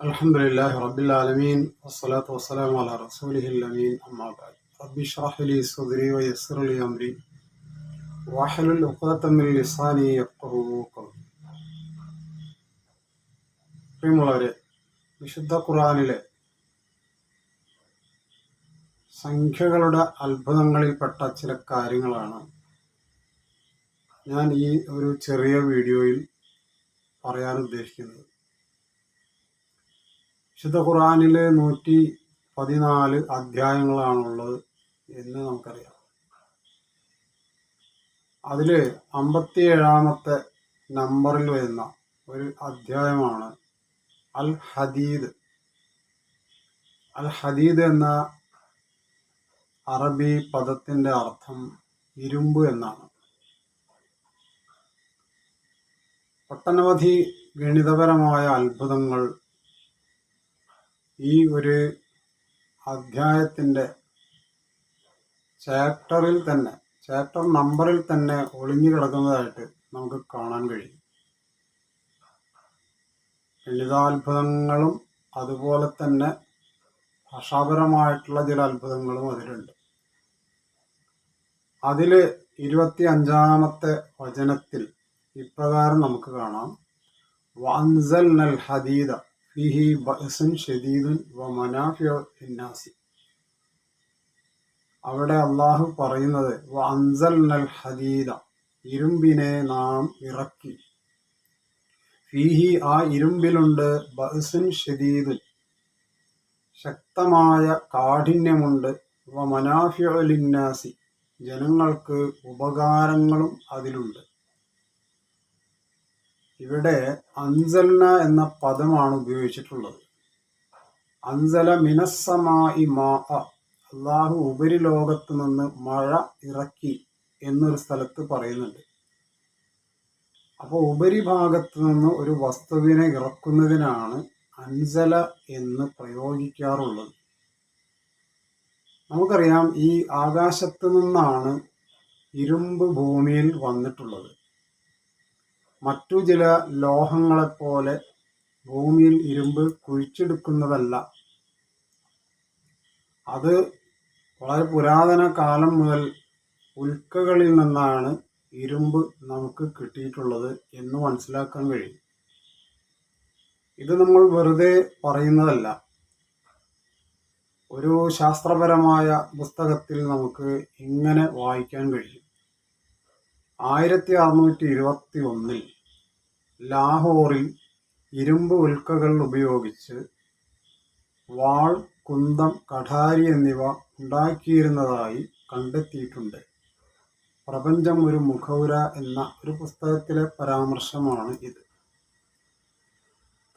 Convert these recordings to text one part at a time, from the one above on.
الحمد لله رب العالمين والصلاة والسلام على رسوله الأمين أما بعد رب اشرح لي صدري ويسر لي أمري واحلل عقدة من لساني يفقهوا قولي പ്രിയമുള്ളവരെ വിശുദ്ധ ഖുർആനിലെ സംഖ്യകളുടെ അത്ഭുതങ്ങളിൽപ്പെട്ട ചില കാര്യങ്ങളാണ് ഞാൻ ഈ ഒരു ചെറിയ വീഡിയോയിൽ പറയാൻ ഉദ്ദേശിക്കുന്നത് വിശുദ്ധ ഖുറാനിലെ നൂറ്റി പതിനാല് അധ്യായങ്ങളാണുള്ളത് എന്ന് നമുക്കറിയാം. അതിൽ അമ്പത്തി ഏഴാമത്തെ നമ്പറിൽ വരുന്ന ഒരു അധ്യായമാണ് അൽ ഹദീദ് അൽ ഹദീദ് എന്ന അറബി പദത്തിന്റെ അർത്ഥം ഇരുമ്പ് എന്നാണ്. ഒട്ടനവധി ഗണിതപരമായ അത്ഭുതങ്ങൾ ഈ ഒരു അധ്യായത്തിന്റെ ചാപ്റ്ററിൽ തന്നെ ചാപ്റ്റർ നമ്പറിൽ തന്നെ ഒളിഞ്ഞു കിടക്കുന്നതായിട്ട് നമുക്ക് കാണാൻ കഴിയും. ഗണിതാത്ഭുതങ്ങളും അതുപോലെ തന്നെ ഭാഷാപരമായിട്ടുള്ള ചില അത്ഭുതങ്ങളും അതിലുണ്ട്. അതിൽ ഇരുപത്തി അഞ്ചാമത്തെ വചനത്തിൽ ഇപ്രകാരം നമുക്ക് കാണാം. വാൻസൽ നൽ ഹദീദ അവിടെ അള്ളാഹു പറയുന്നത് ഹദീദ ഇരുമ്പിനെ നാം ഇറക്കി. ഫീഹി ആ ഇരുമ്പിലുണ്ട് ബഅസുൻ ഷദീദുൻ. ശക്തമായ കാഠിന്യമുണ്ട്. വ മനാഫിഉ ലിന്നാസി. ജനങ്ങൾക്ക് ഉപകാരങ്ങളും അതിലുണ്ട്. ഇവിടെ അൻസൽന എന്ന പദമാണ് ഉപയോഗിച്ചിട്ടുള്ളത്. അൻസല മിനസ്സമായി മാ അള്ളാഹു ഉപരിലോകത്ത് നിന്ന് മഴ ഇറക്കി എന്നൊരു സ്ഥലത്ത് പറയുന്നുണ്ട്. അപ്പോൾ ഉപരിഭാഗത്ത് നിന്ന് ഒരു വസ്തുവിനെ ഇറക്കുന്നതിനാണ് അൻസല എന്ന് പ്രയോഗിക്കാറുള്ളത്. നമുക്കറിയാം ഈ ആകാശത്ത് നിന്നാണ് ഇരുമ്പ് ഭൂമിയിൽ വന്നിട്ടുള്ളത്. മറ്റു ചില ലോഹങ്ങളെപ്പോലെ ഭൂമിയിൽ ഇരുമ്പ് കുഴിച്ചെടുക്കുന്നതല്ല. അത് വളരെ പുരാതന കാലം മുതൽ ഉൽക്കകളിൽ നിന്നാണ് ഇരുമ്പ് നമുക്ക് കിട്ടിയിട്ടുള്ളത് എന്ന് മനസ്സിലാക്കാൻ കഴിയും. ഇത് നമ്മൾ വെറുതെ പറയുന്നതല്ല. ഒരു ശാസ്ത്രപരമായ പുസ്തകത്തിൽ നമുക്ക് ഇങ്ങനെ വായിക്കാൻ കഴിയും. ആയിരത്തി അറുന്നൂറ്റി ഇരുപത്തി ഒന്നിൽ ലാഹോറിൽ ഇരുമ്പ് ഉൽക്കകൾ ഉപയോഗിച്ച് വാൾ കുന്തം കഠാരി എന്നിവ ഉണ്ടാക്കിയിരുന്നതായി കണ്ടെത്തിയിട്ടുണ്ട്. പ്രപഞ്ചം ഒരു മുഖൗര എന്ന ഒരു പുസ്തകത്തിലെ പരാമർശമാണ് ഇത്.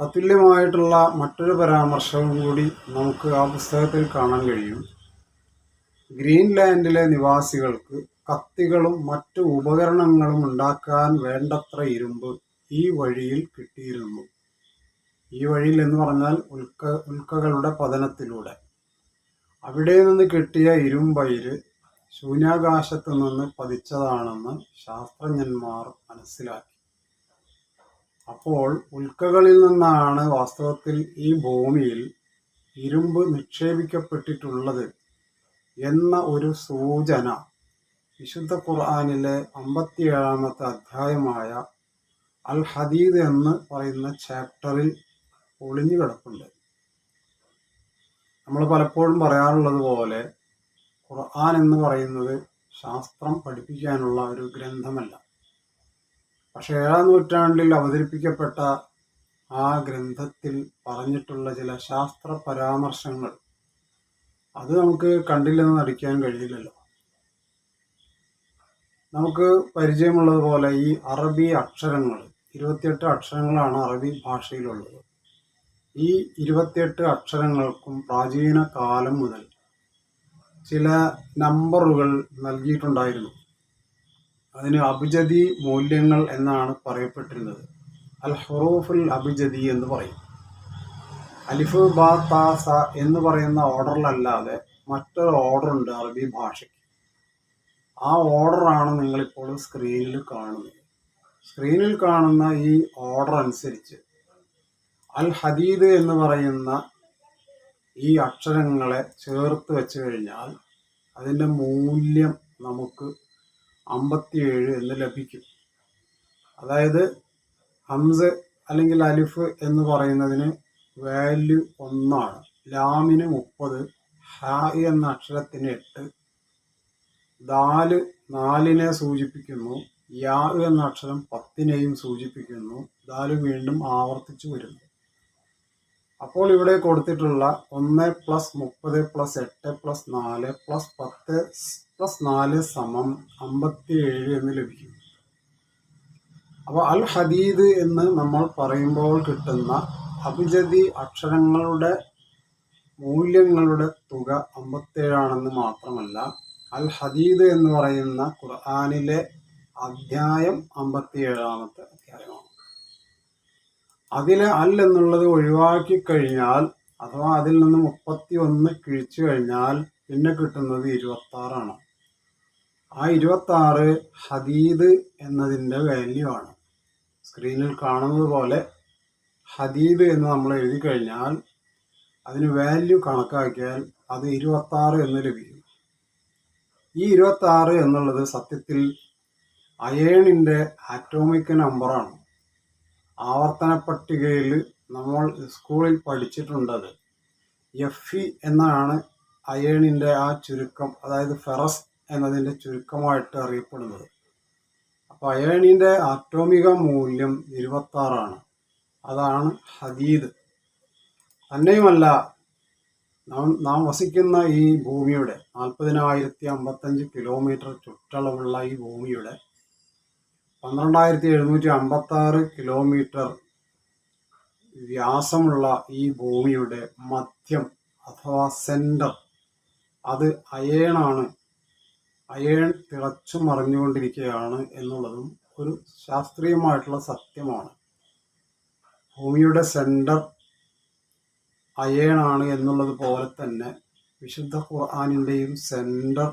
തത്തുല്യമായിട്ടുള്ള മറ്റൊരു പരാമർശവും കൂടി നമുക്ക് ആ പുസ്തകത്തിൽ കാണാൻ കഴിയും. ഗ്രീൻലാൻഡിലെ നിവാസികൾക്ക് കത്തികളും മറ്റു ഉപകരണങ്ങളും ഉണ്ടാക്കാൻ വേണ്ടത്ര ഇരുമ്പ് ഈ വഴിയിൽ കിട്ടിയിരുന്നു. ഈ വഴിയിൽ എന്ന് പറഞ്ഞാൽ ഉൽക്ക ഉൽക്കകളുടെ പതനത്തിലൂടെ. അവിടെ നിന്ന് കിട്ടിയ ഇരുമ്പയിര് ശൂന്യാകാശത്ത് നിന്ന് പതിച്ചതാണെന്ന് ശാസ്ത്രജ്ഞന്മാർ മനസ്സിലാക്കി. അപ്പോൾ ഉൽക്കകളിൽ നിന്നാണ് വാസ്തവത്തിൽ ഈ ഭൂമിയിൽ ഇരുമ്പ് നിക്ഷേപിക്കപ്പെട്ടിട്ടുള്ളത് എന്ന ഒരു സൂചന വിശുദ്ധ ഖുർആാനിലെ അമ്പത്തിയേഴാമത്തെ അധ്യായമായ അൽ ഹദീദ് എന്ന് പറയുന്ന ചാപ്റ്ററിൽ ഒളിഞ്ഞു കിടപ്പുണ്ട്. നമ്മൾ പലപ്പോഴും പറയാറുള്ളത് പോലെ ഖുർആൻ എന്ന് പറയുന്നത് ശാസ്ത്രം പഠിപ്പിക്കാനുള്ള ഒരു ഗ്രന്ഥമല്ല. പക്ഷേ ഏഴാം നൂറ്റാണ്ടിൽ അവതരിപ്പിക്കപ്പെട്ട ആ ഗ്രന്ഥത്തിൽ പറഞ്ഞിട്ടുള്ള ചില ശാസ്ത്ര പരാമർശങ്ങൾ അത് നമുക്ക് കണ്ടില്ലെന്ന് നടിക്കാൻ കഴിയില്ലല്ലോ നമുക്ക് പരിചയമുള്ളതുപോലെ ഈ അറബി അക്ഷരങ്ങൾ ഇരുപത്തിയെട്ട് അക്ഷരങ്ങളാണ് അറബി ഭാഷയിലുള്ളത്. ഈ ഇരുപത്തിയെട്ട് അക്ഷരങ്ങൾക്കും പ്രാചീന കാലം മുതൽ ചില നമ്പറുകൾ നൽകിയിട്ടുണ്ടായിരുന്നു. അതിന് അഭിജതി മൂല്യങ്ങൾ എന്നാണ് പറയപ്പെട്ടിരുന്നത്. അൽ ഹുറൂഫുൽ അഭിജതി എന്ന് പറയും. അലിഫ് ബാ താസ എന്ന് പറയുന്ന ഓർഡറിലല്ലാതെ മറ്റൊരു ഓർഡർ ഉണ്ട് അറബി ഭാഷയ്ക്ക്. ആ ഓർഡറാണ് നിങ്ങളിപ്പോൾ സ്ക്രീനിൽ കാണുന്നത്. സ്ക്രീനിൽ കാണുന്ന ഈ ഓർഡർ അനുസരിച്ച് അൽ ഹദീദ് എന്ന് പറയുന്ന ഈ അക്ഷരങ്ങളെ ചേർത്ത് വെച്ച് കഴിഞ്ഞാൽ അതിന്റെ മൂല്യം നമുക്ക് അമ്പത്തിയേഴ് എന്ന് ലഭിക്കും. അതായത് ഹംസ് അല്ലെങ്കിൽ അലിഫ് എന്ന് പറയുന്നതിന് വാല്യൂ ഒന്നാണ്. ലാമിന് മുപ്പത് ഹായ് എന്ന അക്ഷരത്തിന് എട്ട് ദാൽ നാലിനെ സൂചിപ്പിക്കുന്നു. യാ എന്ന അക്ഷരം പത്തിനെയും സൂചിപ്പിക്കുന്നു. ദാൽ വീണ്ടും ആവർത്തിച്ചു വരുന്നു. അപ്പോൾ ഇവിടെ കൊടുത്തിട്ടുള്ള ഒന്ന് പ്ലസ് മുപ്പത് പ്ലസ് എട്ട് പ്ലസ് നാല് പ്ലസ് പത്ത് പ്ലസ് നാല് സമം അമ്പത്തി ഏഴ് എന്ന് ലഭിക്കും അപ്പോൾ അൽ ഹദീദ് എന്ന് നമ്മൾ പറയുമ്പോൾ കിട്ടുന്ന അഭിജതി അക്ഷരങ്ങളുടെ മൂല്യങ്ങളുടെ തുക അമ്പത്തേഴാണെന്ന് മാത്രമല്ല അൽ ഹദീദ് എന്ന് പറയുന്ന ഖുർആാനിലെ അധ്യായം അമ്പത്തിയേഴാമത്തെ അധ്യായമാണ്. അതിലെ അൽ എന്നുള്ളത് ഒഴിവാക്കി കഴിഞ്ഞാൽ അഥവാ അതിൽ നിന്ന് മുപ്പത്തി ഒന്ന് കിഴിച്ചു കഴിഞ്ഞാൽ പിന്നെ കിട്ടുന്നത് ഇരുപത്തി ആറാണ് ആ ഇരുപത്തി ആറ് ഹദീദ് എന്നതിന്റെ വാല്യൂ ആണ് സ്ക്രീനിൽ കാണുന്നത് പോലെ ഹദീദ് എന്ന് നമ്മൾ എഴുതി കഴിഞ്ഞാൽ അതിന് വാല്യൂ കണക്കാക്കിയാൽ അത് ഇരുപത്തി ആറ് എന്ന് ലഭിക്കും. ഈ ഇരുപത്തി ആറ് എന്നുള്ളത് സത്യത്തിൽ അയേണിന്റെ ആറ്റോമിക് നമ്പറാണ് ആവർത്തന പട്ടികയിൽ നമ്മൾ സ്കൂളിൽ പഠിച്ചിട്ടുണ്ടത് എഫ് ഇ എന്നാണ് അയേണിന്റെ ആ ചുരുക്കം അതായത് ഫെറസ് എന്നതിന്റെ ചുരുക്കമായിട്ട് അറിയപ്പെടുന്നത്. അപ്പോൾ അയേണിന്റെ ആറ്റോമിക മൂല്യം ഇരുപത്താറാണ്. അതാണ് ഹദീദ്. തന്നെയുമല്ല നാം വസിക്കുന്ന ഈ ഭൂമിയുടെ നാൽപ്പതിനായിരത്തി അമ്പത്തഞ്ച് കിലോമീറ്റർ ചുറ്റളവുള്ള ഈ ഭൂമിയുടെ പന്ത്രണ്ടായിരത്തി എഴുന്നൂറ്റി അമ്പത്തി ആറ് കിലോമീറ്റർ വ്യാസമുള്ള ഈ ഭൂമിയുടെ മധ്യം അഥവാ സെന്റർ അത് അയേണാണ്. അയേൺ തിളച്ചു മറിഞ്ഞുകൊണ്ടിരിക്കുകയാണ് എന്നുള്ളതും ഒരു ശാസ്ത്രീയമായിട്ടുള്ള സത്യമാണ്. ഭൂമിയുടെ സെന്റർ അയേണാണ് എന്നുള്ളത് പോലെ തന്നെ വിശുദ്ധ ഖുർആാനിന്റെയും സെന്റർ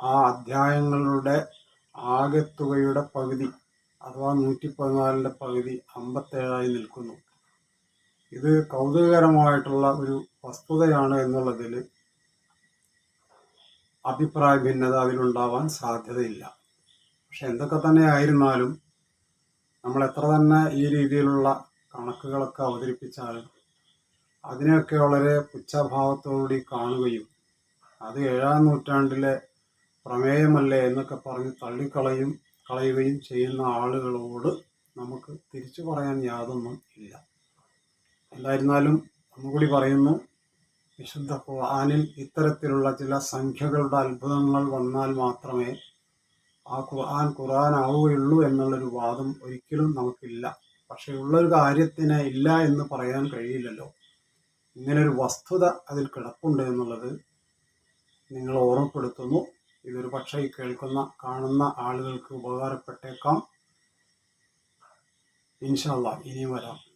ആ അധ്യായങ്ങളുടെ ആകെത്തുകയുടെ പകുതി അഥവാ നൂറ്റി പതിനാലിന്റെ പകുതി അമ്പത്തേഴായി നിൽക്കുന്നു. ഇത് കൗതുകകരമായിട്ടുള്ള ഒരു വസ്തുതയാണ് എന്നുള്ളതിൽ അഭിപ്രായ ഭിന്നത അതിലുണ്ടാവാൻ സാധ്യതയില്ല. പക്ഷെ എന്തൊക്കെ തന്നെ ആയിരുന്നാലും നമ്മൾ എത്ര തന്നെ ഈ രീതിയിലുള്ള കണക്കുകളൊക്കെ അവതരിപ്പിച്ചാലും അതിനെയൊക്കെ വളരെ പുച്ഛഭാവത്തോടുകൂടി കാണുകയും അത് ഏഴാം നൂറ്റാണ്ടിലെ പ്രമേയമല്ലേ എന്നൊക്കെ പറഞ്ഞ് തള്ളിക്കളയും കളയുകയും ചെയ്യുന്ന ആളുകളോട് നമുക്ക് തിരിച്ചു പറയാൻ യാതൊന്നും ഇല്ല. എന്തായിരുന്നാലും ഒന്നുകൂടി പറയുന്നു വിശുദ്ധ ഖുർആാനിൽ ഇത്തരത്തിലുള്ള ചില സംഖ്യകളുടെ അത്ഭുതങ്ങൾ വന്നാൽ മാത്രമേ ആ ഖുർആൻ ആവുകയുള്ളൂ എന്നുള്ളൊരു വാദം ഒരിക്കലും നമുക്കില്ല. പക്ഷേ ഉള്ളൊരു കാര്യത്തിന് ഇല്ല എന്ന് പറയാൻ കഴിയില്ലല്ലോ. ഇങ്ങനൊരു വസ്തുത അതിൽ കിടപ്പുണ്ട് എന്നുള്ളത് നിങ്ങൾ ഓർമ്മപ്പെടുത്തുന്നു. ഇതൊരു പക്ഷേ കേൾക്കുന്ന കാണുന്ന ആളുകൾക്ക് ഉപകാരപ്പെട്ടേക്കാം. ഇൻഷാല്ല ഇനിയും വരാം.